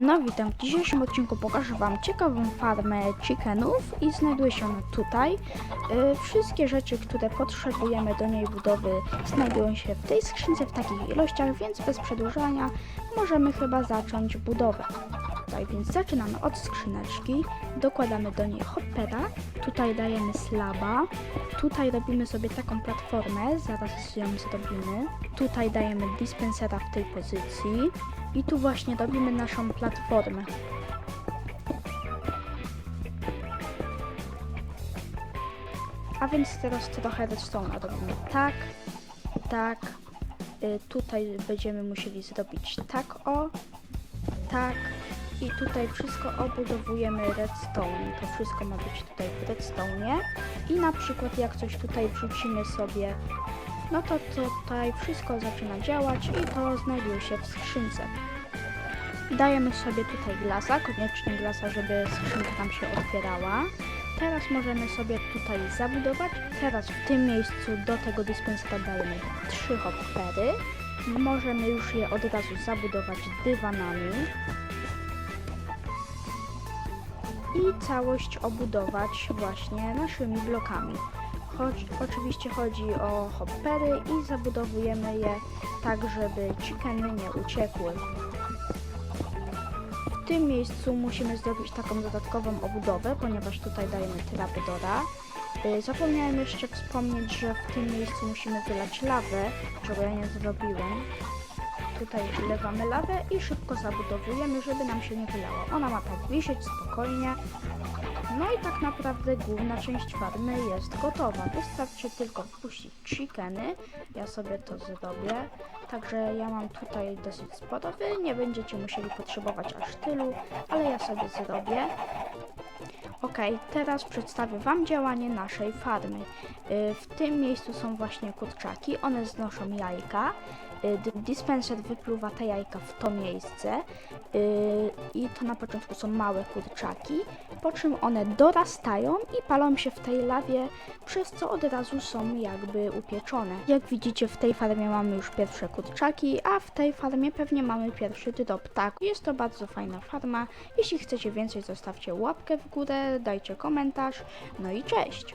No witam, w dzisiejszym odcinku pokażę Wam ciekawą farmę chickenów i znajduje się ona tutaj. Y, wszystkie rzeczy, które potrzebujemy do niej budowy znajdują się w tej skrzynce w takich ilościach, więc bez przedłużania możemy chyba zacząć budowę. Tutaj więc zaczynamy od skrzyneczki, dokładamy do niej hoppera, tutaj dajemy slaba, tutaj robimy sobie taką platformę, zaraz ją zrobimy, tutaj dajemy dispensera w tej pozycji, i tu właśnie robimy naszą platformę. A więc teraz trochę redstone'a robimy tak, tak. Y, tutaj będziemy musieli zrobić tak o, tak. Tutaj wszystko obudowujemy redstone. To wszystko ma być tutaj w redstone. I na przykład jak coś tutaj wrzucimy sobie, no to tutaj wszystko zaczyna działać i to znajduje się w skrzynce. Dajemy sobie tutaj glasa, koniecznie glasa, żeby skrzynka nam się otwierała. Teraz możemy sobie tutaj zabudować. Teraz w tym miejscu do tego dispensera dajemy trzy hoppery. Możemy już je od razu zabudować dywanami. I całość obudować właśnie naszymi blokami. Choć, oczywiście chodzi o hoppery i zabudowujemy je tak, żeby chickeny nie uciekły. W tym miejscu musimy zrobić taką dodatkową obudowę, ponieważ tutaj dajemy trapdora. Y, Zapomniałem jeszcze wspomnieć, że w tym miejscu musimy wylać lawę, czego ja nie zrobiłem. Tutaj wlewamy lawę i szybko zabudowujemy, żeby nam się nie wylała. Ona ma tak wisieć spokojnie. No i tak naprawdę główna część farmy jest gotowa. Wystarczy tylko wpuścić chickeny. Ja sobie to zrobię. Także ja mam tutaj dosyć sporo. Wy nie będziecie musieli potrzebować aż tylu, ale ja sobie zrobię. Ok, teraz przedstawię Wam działanie naszej farmy. Y, W tym miejscu są właśnie kurczaki, one znoszą jajka. Y, Dispenser wypluwa te jajka w to miejsce y, i to na początku są małe kurczaki, po czym one dorastają i palą się w tej lawie, przez co od razu są jakby upieczone. Jak widzicie w tej farmie mamy już pierwsze kurczaki, a w tej farmie pewnie mamy pierwszy drop. Tak, jest to bardzo fajna farma. Jeśli chcecie więcej zostawcie łapkę w górę, dajcie komentarz, no i cześć!